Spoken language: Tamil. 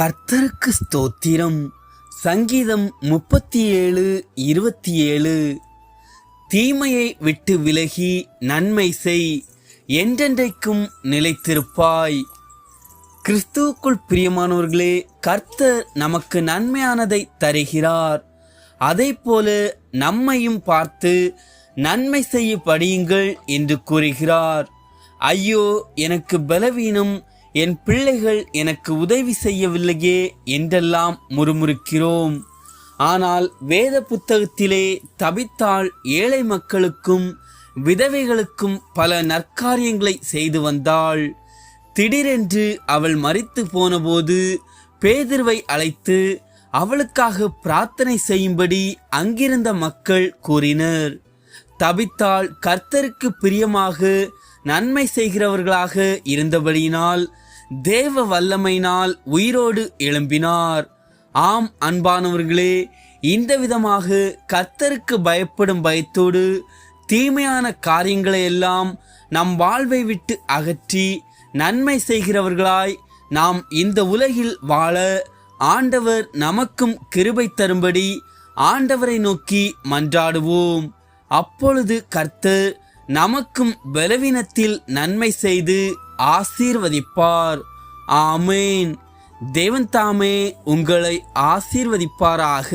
கர்த்தருக்கு ஸ்தோத்திரம். சங்கீதம் முப்பத்தி ஏழு இருபத்தி ஏழு தீமையை விட்டு விலகி நன்மை செய் என்றென்றைக்கும் நிலைத்திருப்பாய். கிறிஸ்துவுக்குள் பிரியமானவர்களே கர்த்தர் நமக்கு நன்மையானதை தருகிறார். அதே போல நம்மையும் பார்த்து நன்மை செய்ய படியுங்கள் என்று கூறுகிறார். ஐயோ எனக்கு பலவீனம் என் பிள்ளைகள் எனக்கு உதவி செய்யவில்லையே என்றெல்லாம் முறுமுறுக்கிறோம். ஆனால் வேத புத்தகத்திலே தபித்தாள் ஏழை மக்களுக்கும் விதவைகளுக்கும் பல நற்காரியங்களை செய்து வந்தாள். திடீரென்று அவள் மறித்து போனபோது பேதிர்வை அழைத்து அவளுக்காக பிரார்த்தனை செய்யும்படி அங்கிருந்த மக்கள் கூறினர். தபித்தாள் கர்த்தருக்கு பிரியமாக நன்மை செய்கிறவர்களாக இருந்தபடியினால் தேவ வல்லமையினால் உயிரோடு எழும்பினார். ஆம் அன்பானவர்களே இந்த விதமாக கர்த்தருக்கு பயப்படும் பயத்தோடு தீமையான காரியங்களை எல்லாம் நம் வாழ்வை விட்டு அகற்றி நன்மை செய்கிறவர்களாய் நாம் இந்த உலகில் வாழ ஆண்டவர் நமக்கும் கிருபை தரும்படி ஆண்டவரை நோக்கி மன்றாடுவோம். அப்பொழுது கர்த்தர் நமக்கும் பலவீனத்தில் நன்மை செய்து ஆசீர்வதிப்பார். ஆமேன். தேவன் தாமே உங்களை ஆசீர்வதிப்பாராக.